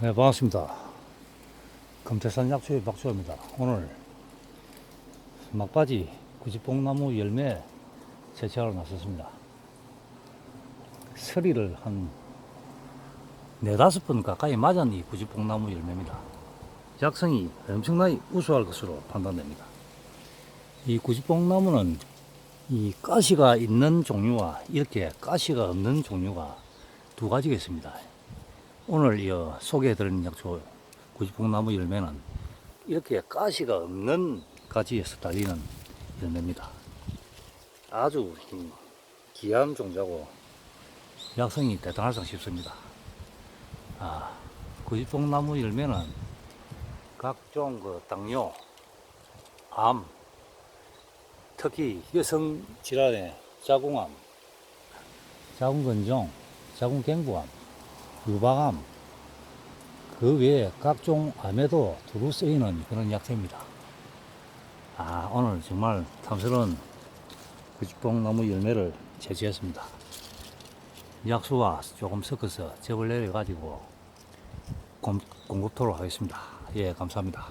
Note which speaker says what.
Speaker 1: 네, 반갑습니다. 금태산 약초의 박주호입니다. 오늘 막바지 구지뽕나무 열매 채취하러 나섰습니다. 서리를 한 네다섯 번 가까이 맞은 이 구지뽕나무 열매입니다. 약성이 엄청나게 우수할 것으로 판단됩니다. 이 구지뽕나무는 이 가시가 있는 종류와 이렇게 가시가 없는 종류가 두 가지가 있습니다. 오늘 이 소개해드리는 약초 구지뽕나무 열매는 이렇게 가시가 없는 가지에서 달리는 열매입니다. 아주 이 귀한 종자고 약성이 대단하상 싶습니다. 아, 구지뽕나무 열매는 각종 그 당뇨, 암, 특히 여성 질환의 자궁암, 자궁근종, 자궁경부암, 유방암, 그 외에 각종 암에도 두루 쓰이는 그런 약재입니다. 아, 오늘 정말 탐스러운 구지뽕나무 열매를 채취했습니다. 약수와 조금 섞어서 접을 내려가지고 공- 공급토록 하겠습니다. 예, 감사합니다.